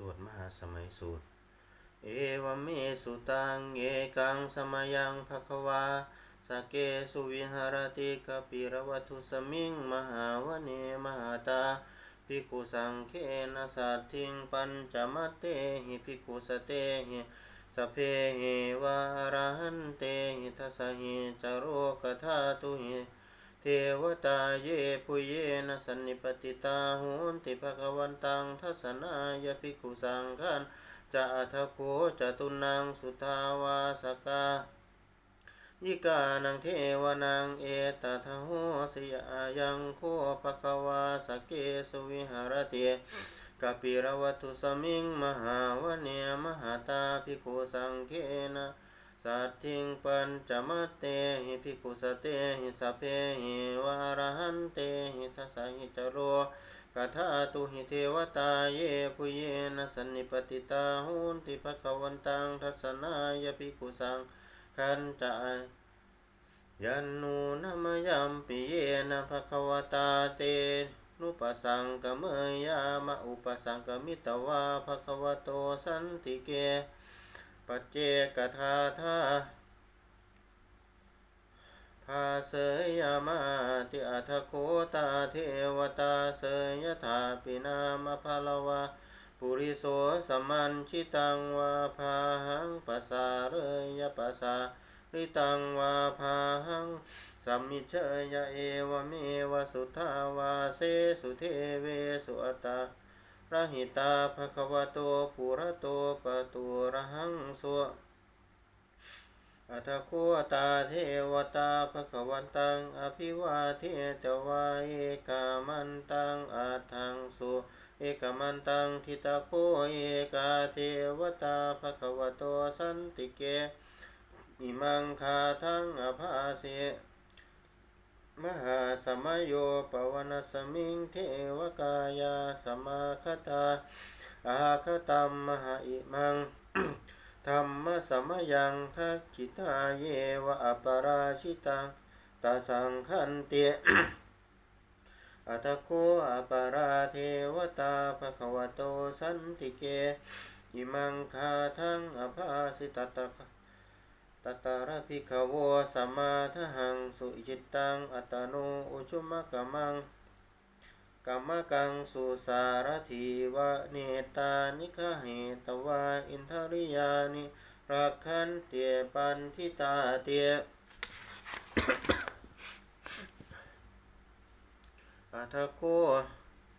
สวดมหาสมัยสูตร เอวเมสุตังเอกังสมยังภควาสเกสุวิหารติกปิรวัตุสมิงมหาวเนมหาตาภิกขุสังเคนะสัตถิงปัญจมัตเตหิภิกขุสเตหิสพเพหิวารหันเตหิทัสสหิจโรกธาตุหิ เทวตาเยปุเยนะสันนิปติตาหุนติภควันตังทัสนายภิกขุสังฆันจะอัทโคจะตุนังสุทาวาสกายิกานังเทวนังเอตทะโหสยายังโคภควาสเกสุวิหารติกปิรวัตุสมิงมหาวเนมหาตาภิกขุสังเคนะ สัตถิงปัญจมเตหิภิกขุสเตหิสพเพหิวารหันเตหิทัสหิจโรกัทาตุหิเทวตาเยปุเยนะสันนิปติตาหุนติภควันตังทัสสนายภิกขุสังขันจะยันนูนมยัมปิเยนะภควตาเตนุปสังกเมยามะอุปสังกมิตวาภควโตสันติเก ปเจกทาธาภาเสยามาติอัทโคตาเทวตาเสยถาปินามภาลวาปุริโสสมันชิตังวาพาหังปัสสาเรยปัสสาริตังวาพาหังสัมมิเชยเอวเมวสุทาวาเสสุเทเวสุอัตตา ระหิตาภควโตปุระโตปตุระหังสุอัตโคตาเทวตาภควันตัง อภิวาเทตวาเอกามันตังอัตถังสุเอกมันตังทิตาโคเอกาเทวตาภควโตสันติเกอิมังคาทังอภาเส มหาสมัยโยปวนสมิงเทวกายาสมาคตาอาคตัมมหาอิมังธรรมสมยังทักขิตาเยวะอปราชิตังตาสังคันเตอัตโคอปาราเทวตาภควโตสันติเก อิมังคาทังอภาสิตตะ ตตาระพิขโวสัมมาทหัง สุจิตตัง อัตโนอุชุมะกะมังกัมมะกัง สุสารถีวะเนตานิคเหตวาอินทริยานิรักขันเตปันทิตาเตอัทโค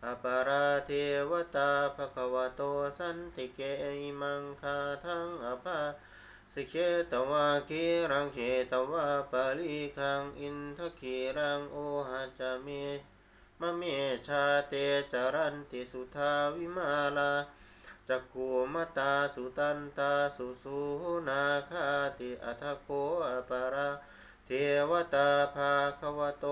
อปาราเทวตาภควโตสันติเกอิมังคาทังอภา สิเคตวาคีรังเขตวาปาลิคังอินทคีรังโอหะจาเมมะเมชาเตจารันติสุทาวิมาลาจักขุมตาสุตันตาสุสุนาคาติอัทโคอปาราเทวตาภาควโต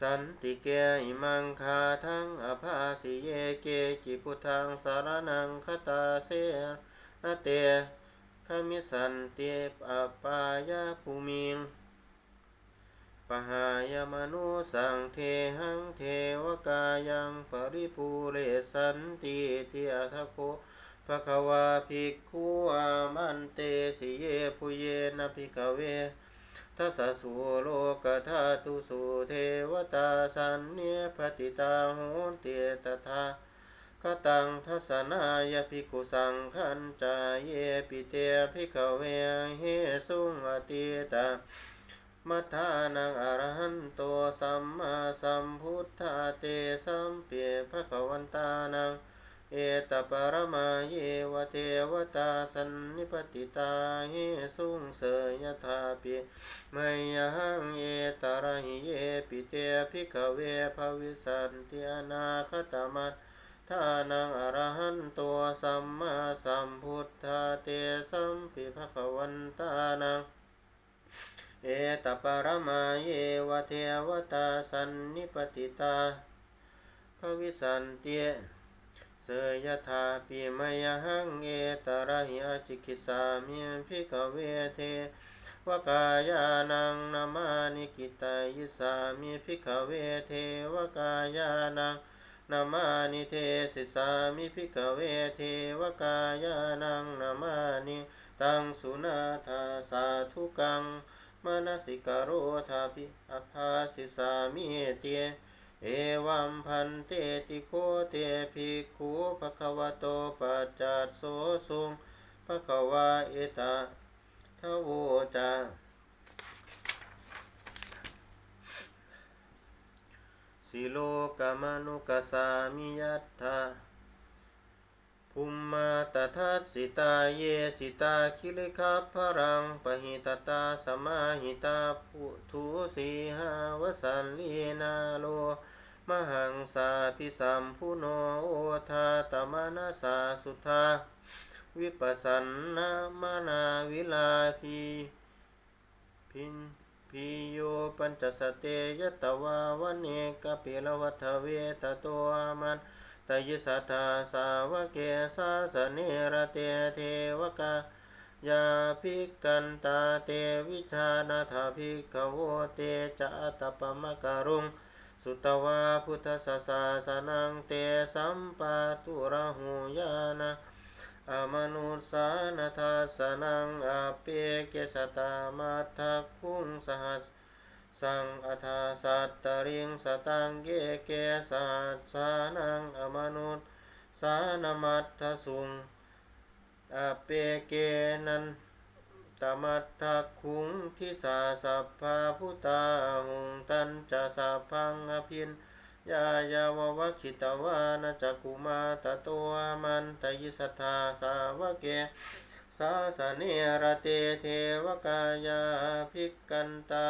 สันติเกอิมังคาทังอภาสิเยเกกิพุทธังสารนังคตาเสนเต ขมิสันเตปปายาภูมิงปหายมนุสังเทหังเทวกายังปริภูเรสันติเตียทโคภควาภิกขุอามันเตสิเยปุเยนะภิกเวทัสสะสุโลกธาตุสุเทวตาสันเนปติตาโหนเตตถา คตังทัสนายภิกุสังขันจายเยปิเตภิกเวเฮสุงอติตามัทานังอรหันโตสัมมาสัมพุทธาเตสัมเปียภควันตานังเอตปรมาเยวเทวตาสันนิปติตาเฮสุงเสยธาปิมยังเอตระหิเยปิเตภิกเวภวิสันติอนาคตมัต ทานังอรหันตัวสัมมาสัมพุทธาเตสัมปิภควันตานัง เอตปรมาเยวเทวตาสันนิปติตาภวิสันเตเสยธาปิมยหังเอตระหิอจิกิสามิภิกเวเทวกายานังนามานิกิตายิสามิภิกเวเทวกายานัง นามานิเทศิสามิภิกขเวเทวกายานังนามานิตังสุนาทาสาธุกังมนสิกโรธาภิอภาสิสามิเตเอวัมพันเตติโกเตภิกขุภควโตปัจจัสโสสุงภควาเอตาทโวจา สิโลกามนุกัสสามิยัตถาภุมมาตทัสสิตาเยสิตาคิลิคัพพรังปหิตตาสมาหิตาพุทุสีหาวสันลีนาโล มหังสาพิสัมพุโนโอทาตมนาสาสุทาวิปัสสันนามานาวิลาพีพิน พิโยปัญจสเตยตวาวันเนกปิลวัฏเวตโตมันตยิสัทธาสาวเกสาสเนระเตเทวกายาภิกันตาเตวิชานาถาภิกขโวเตจะตปมะการุง สุตวาพุทธสสาสนังเตสัมปะตุระหูยานะ อมนุสานาทัสนังอเปเกสตามัทธคุงสหัสสังอัฏฐสัตตริงสตังเกเกสัสสานังอมนุสานามัทสุงอเปเกนันตมัตถคุงทิสาสัพพาพุตาหุงตันจะสัพพังอภิน ยายาววัคิตวานาจักุมาตโตมันตยิสัทธาสาวเกสาสเนรเตเทวกายาภิกกันตา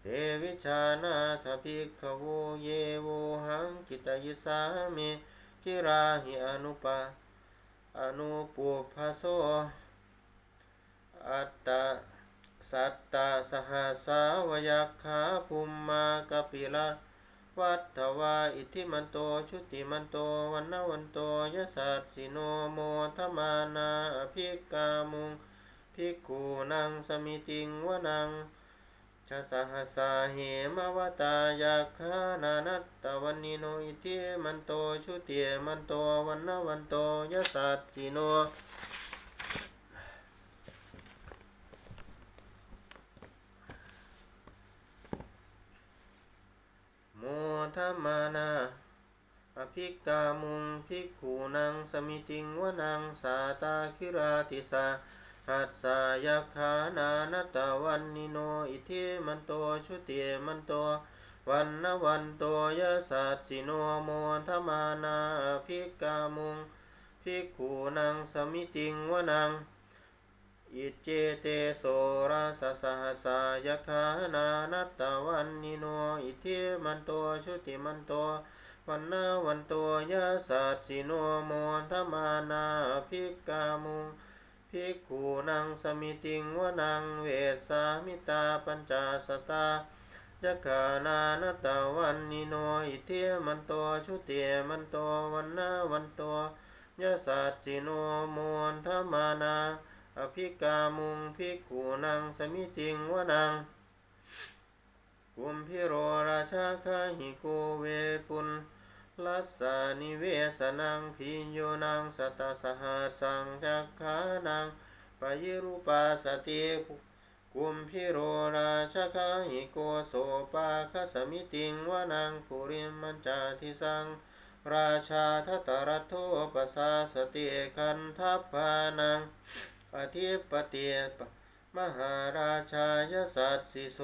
เทวิชานาถภิกขโวเยโวหังกิตยิสามิกิราหิอนุปาอนุปุพโสอัตตะสัตตะสหสสาวยักขาภุมมากปิละ วัฏทวาอิทธิมันโตชุติมันโตวันนวันโตยสัสสิโนโมทมานาอภิกามุงภิกขุนังสมิติงวนังชะสหัสาเหมวตายักขานานัตตะวันนิโนอิทธิมันโตชุติมันโตวันนวันโตยสัสสิโน มทัมานาอภิกามุงภิกขุนังสมิติงวนังสาตาคิราติสาหัสสายักขานานตะวันนิโนอิทิมันโตชุติมันโตวันนวันโตยะสัสสิโนโมทัมมานาอภิกามุงภิกขุนังสมิติงวนัง อิเจเตโสราสสหัสายคานานัตตะวันนิโนอิเทมันโตชุติมันโตวันนาวันโตยะสัสสิโนโมทมานาภิกกามุงภิกขุนังสมิติงวนังเวสามิตาปัญจสตายคานานัตตะวันนิโนอิเทมันโตชุติมันโตวันนาวันโตยะสัสสิโนโมทมานา อภิกามุงภิกขุนังสมิติงวนัง กุมพิโรราชาคาหิโกเวปุลลัสสานิเวสนังพิญโยนังสตสหัสสังจักขานังปยิรุปัสติกุมพิโรราชาคาหิโกโสปาคสมิติงวนังปุริมัญจาทิสัง ราชาทัตรัตโทปสาสติคันทัพพานัง ธิปเตียปมหาราชายสัตสิโส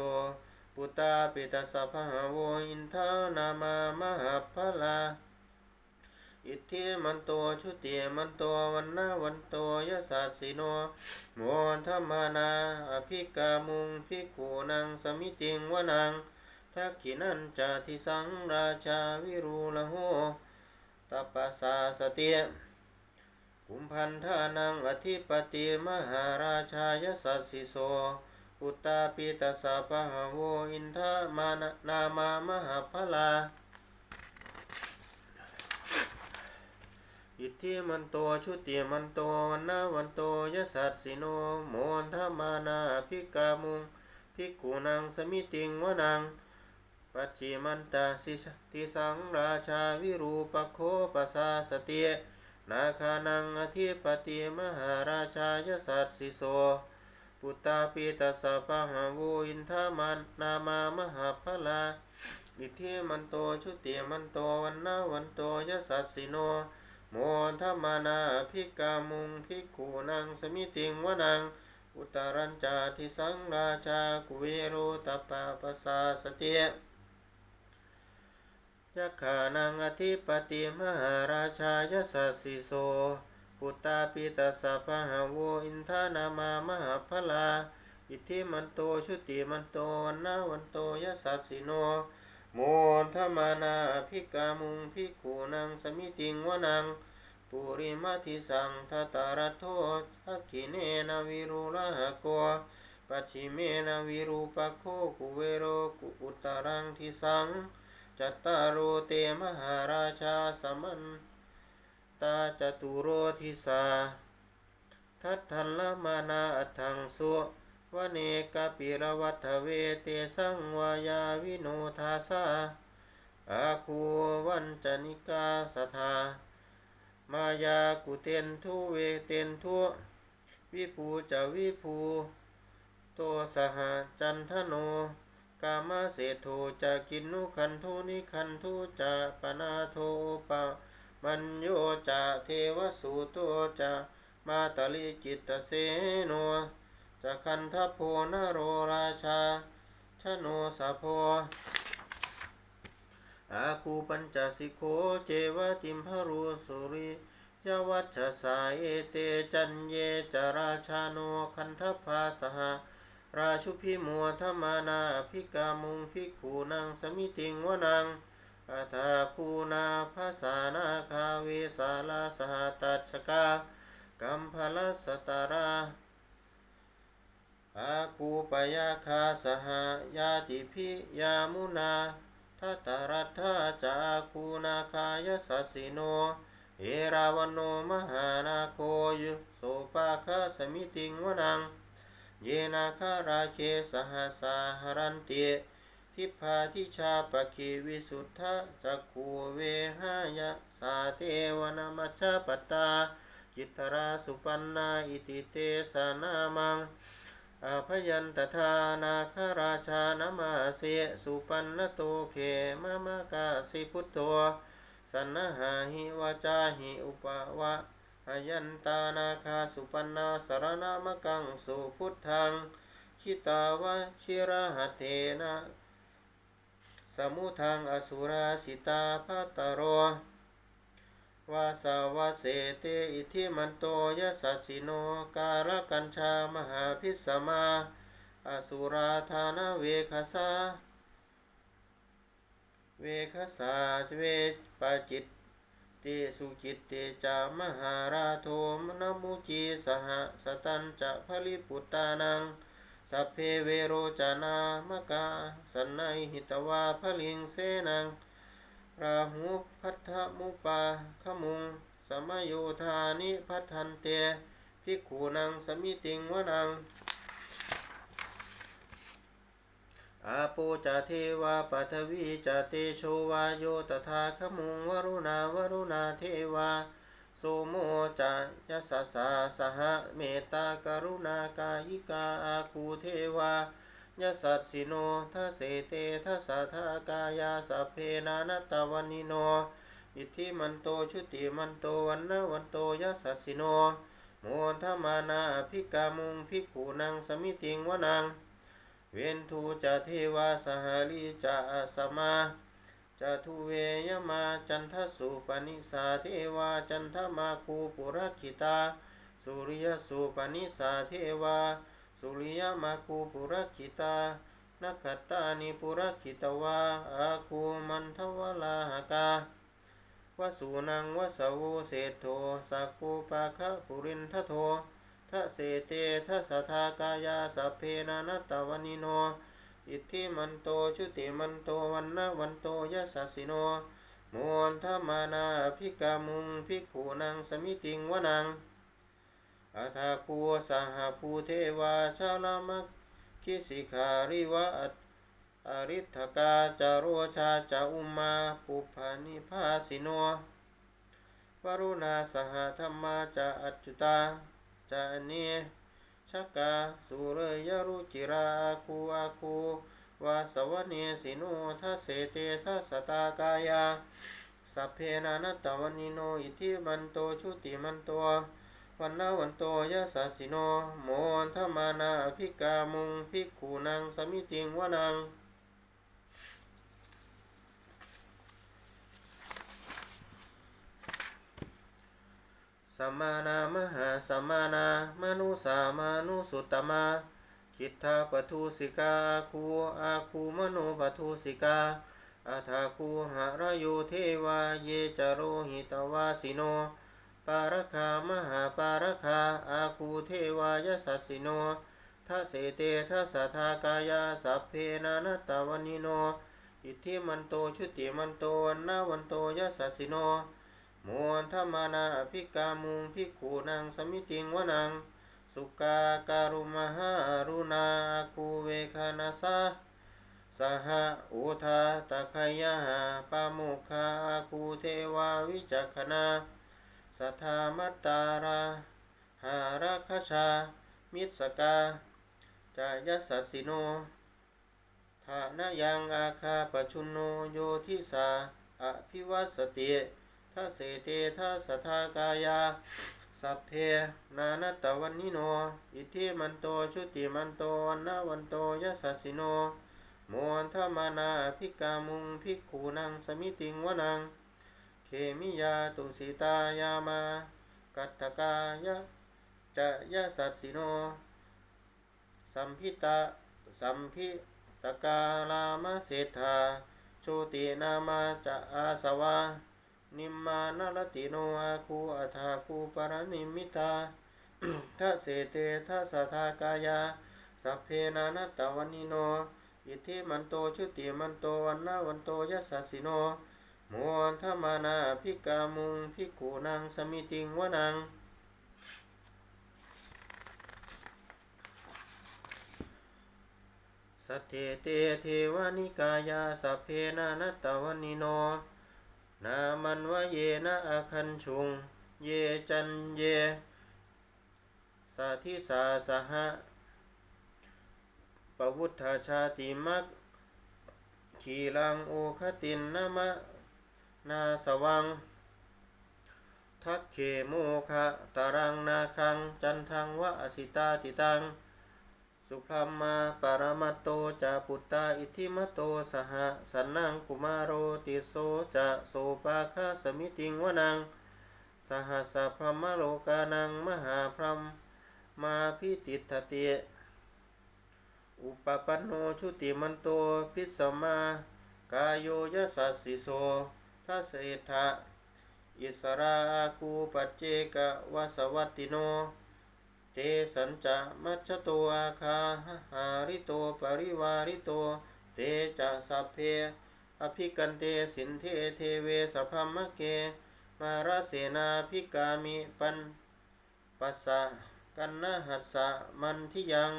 ปุตตาปิตาสภาโวอินทานามามหาพลาอิทธิมันโตชุติมันโตวันนาวันโตยสัสสิโนโมทมานาอภิกามุงภิกขุนังสมิติงวนังทักขินันจาทิสังราชาวิรูละโหตัปปสาสเตีย กุมพันธานังอธิปติมหาราชายสัสสิโสปุตตาปิตาสาปะหะโวอินทามานามามหาพลาอิทธิมันโตชุติมันโตวันนาวันโตยสัสสิโนโมนทมานาภิกามุงภิกขุนังสมิติงวนังปัจจิมันตาสิสติสังราชาวิรูปโคปสาสเตีย นาคานังอธิปติมหาราชายสัตสิโส ปุตตาปิตัสสะปะหาโวอินทามันนามามหาพลาอิทธิมันโตชุติมันโตวันนาวันโตยสัสสิโน โมทมานาภิกามุงภิกขุนังสมิติงวนัง อุตรัญจาทิสังราชากุเวโรตปาปสาสเตีย ยักขานังอธิปติมหาราชายสัสสิโส ปุตตาปิตัสะปะหาโวอินทานามามหาพลา อิทธิมันโตชุติมันโตวนาวันโตยสัสสิโน โมทมานาภิกามุงภิกขุนังสมิติงวนัง ปุริมาทิสังทตารโทสักขิเนนาวิรุลหะโกปัจฉิเมนาวิรูปโคกุเวโรกุอุตตรังทิสัง จัตตารโรเตมหาราชาสมันตาจตุโรทิสา ทัตทันละมานาอัตถังสุวเนกปิรวัฏเวเตสังวายาวิโนทาสาอาคูวันจนิกาสทามายากุเตนทุเวเตนทุวิภูจะวิภูโตสหจันทโน กามาเศโทจะกินนุคันทุนิคันทุจะปนาโทปะมัญโยจะเทวสุโตจะมาตลิจิตเสโนจะคันทโพนโรราชาชโนสะโพอาคูปัญจสิโคเจวติมพรุสุริยวัชสาเอเตจันเยจราชาโนคันทภาสห ราชุพิมัวธมานาภิกามุงภิกขูนังสมิติงวนังอาทาคูนาภาษานาคาเวสาลาสหตัชกากัมพลสตาราอาคูปยาคาสหยาติพิยามุนาทัตตรัตถาจาคูนาคายสัสสิโน เอราวันโนมหานาโคยุโสปาคาสมิติงวนัง เยนาคาราเคสหสาหรันเตทิพาทิชาปคีวิสุทธะจักขูเวหายะสาเทวนามัชฌปตตาจิตราสุปันนาอิติเตสนามังอาพยันตทานาคาราชานามาเสสุปันนโตเขมามากาสิพุทโธสันนหาหิวาจาหิอุปวะ อายันตานาคาสุปันนาสารนามกังสุพุทธังคิตาวะชิระหะเทนะสมุทังอสุราสิตาพัตตโรวาสาวาเสเตอิทิมันโตยสัสิโนกาลกัญชามหาพิสมาอสุราธานเวคสาเวคสาเวปจิต ติสุจิตติจามหาราโทมนมุจีสหสตันจะพลิปุตตานังสัพเพเวโรจานามกาสันไนหิตวาพลิงเสนังราหูพัทธมุปาขมุง สมโยธานิพัทธันเตภิกขุนังสมิติงวนัง อาปูจาเทวาปัทวีจาเตโชวาโยตถาขมุงวรุณาวรุณาเทวาโสโมจายสสาสหเมตตากรุณากายิกาอาคูเทวายสัสสิโนทัเสเตทัสะทากายาสัพเพนานัตวันิโน อิทธิมันโตชุติมันโตวันนวันโตยสัสสิโนโมทมานาภิกามุงภิกขุนังสมิติงวนัง เวนทูจะเทวาสหลีจะสมาจะทุเวยมาจันทสุปนิสาเทวาจันทมาคูปุรคิตา สุริยสุปนิสาเทวา สุริยมาคูปุรคิตานักขตานิปุรคิตวาอาคูมันทวลาหกาวสูนังวสโวเศธโทสักกุปะคะปุรินทโท ทะเสเตทะสะทากายาสัพเพนานัตตวนิโน อิทธิมันโตชุติมันโตวันนะวันโตยะสัสสิโนมวนธมานาภิกามุงภิกขุนังสมิติงวนังอาทาคูสหภูเทวาชาลามักคิสิขาริวะอริทกาจาโรชาจาอุมาปุพานิภาสิโนวรุณาสหธรรมาจาอัจจุตา จาเนชักกาสุเรยรุจิราคูอาคูวาสวเนสิโนทัสเสเตสัสตากายาสัพเพนานัตวันิโนอิทิมันโตชุติมันโตวันนาวันโตยะสัสิโนโมนธมานาภิกามุงภิกขุนังสมิติงวนัง สัมมานามหาสัมมานามนุสามานุสุตตมา คิทธาปทุสิกาอาคูอาคูมโนปทุสิกาอาทาคูหารโยเทวาเยจโรหิตวาสิโน ปารคามหาปารคาอาคูเทวายสัสสิโนทัสเสเตทัสทากายาสัพเพนานตวันิโน อิทธิมันโตชุติมันโตวันนาวันโตยสัสสิโน มวนธรรมานาภิกามุงภิกขุนังสมิติงวนัง สุกาการุมหารุณาคูเวคานาสาสหอุทาตะขยาปามุคาคูเทวาวิจักขณาสัทธามัตตาราหาราคชา มิตสกาจายสัสสิโนทานายังอาคาปชุนโนโยทิสาอภิวัสติ ทัสเสเตทัสทากายา สัพเพนานัตวันนิโน อิทิมันโตชุติมันโตวันนาวันโตยสสสสิโนโมนทมานาภิกามุงภิกขุนังสมิติงวนัง เคมิยาตุสิตายามา กัตตกายะจะยะสัสสิโน สัมพิตาสัมพิตกาลามเศรษฐาโชตินามาจะอาสวา นิมมานรติโนอาคูอัฏฐาคูปรนิมิตาทัสเสเตทัสสะทากายา สัพเพนานัตวันิโน อิทธิมันโตชุติมันโตวันนาวันโตยัสสสสิโนมวนธมานาภิกามุงภิกขุนังสมิติงวนังสัทเทเตเทวานิกายาสัพเพนานัตตวันิโน นามันวะเยนะอาคันชุง เยจันเย สาธิสาสหะปวุฒาชาติมักขีลังโอคตินนามะนาสวัง ทักเขโมคะตารังนาคัง จันทังวะอสิตาติตัง สุพรมมาปรมัตโตจาปุตตาอิทิมโตสหสันนังกุมารโรติโสจะโสปาคาสมิติงวนัง สหัสสะพรมโลกานังมหาพรมมาพิติทเตอุปปันโนชุติมันโตพิสมากายโยยสัสสิโสทัสเสทะอิสราคูปัจเจกวสวัตติโน เตสัญจะมัชโตอาคาหาริโตปริวาริโต เตจะสัพเพ อภิกันเตสินเทเทเวสพพมมะเก มาราเสนาภิกามิปันปัสสะกันนะหัสสะมันทิยัง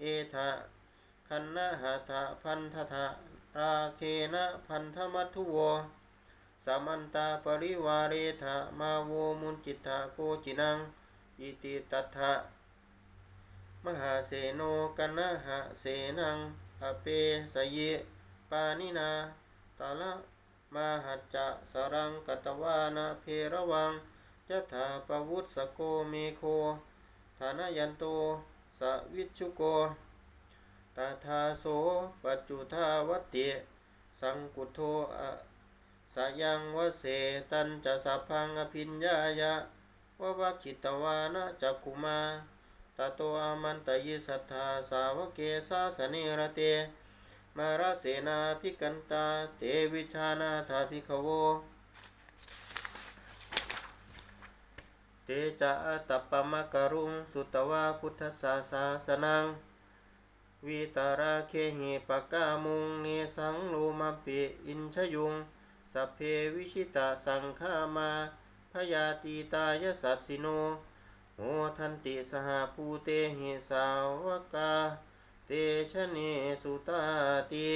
เอทะคันนะหัตะพันธะทะราเคนะพันธมัทุโวสามันตาปริวาเรทะมาโวมุนจิตตะโกจินัง อิติตัทธะมหาเสโนกนะหะเสนังอเปสเยปานินาตาละมหัจจะสรังกตวานาเพระวังยะถาปวุตสโกเมโคฐานายันโตสวิชุโกตาทาโสปัจจุทาวติสังกุโทอสายังวเสตันจะสัพพังอภิญญายะ วะวะคิตวานะจักุมาตโตอามันตยิสัทธาสาวเกสาสเนระเต มาราเสนาภิกันตา เตวิชานาถาภิกขโว เตจะตัปปมะกรุง สุตวาพุทธสาสาสนัง วิตาราเคหิปกามุงเนสังโลมาปิอินชยุง สัพเพวิชิตาสังฆามา พยาตีตายสัสสิโนโหทันติสหภูเตหิสาวกา เตชะเนสุตาติ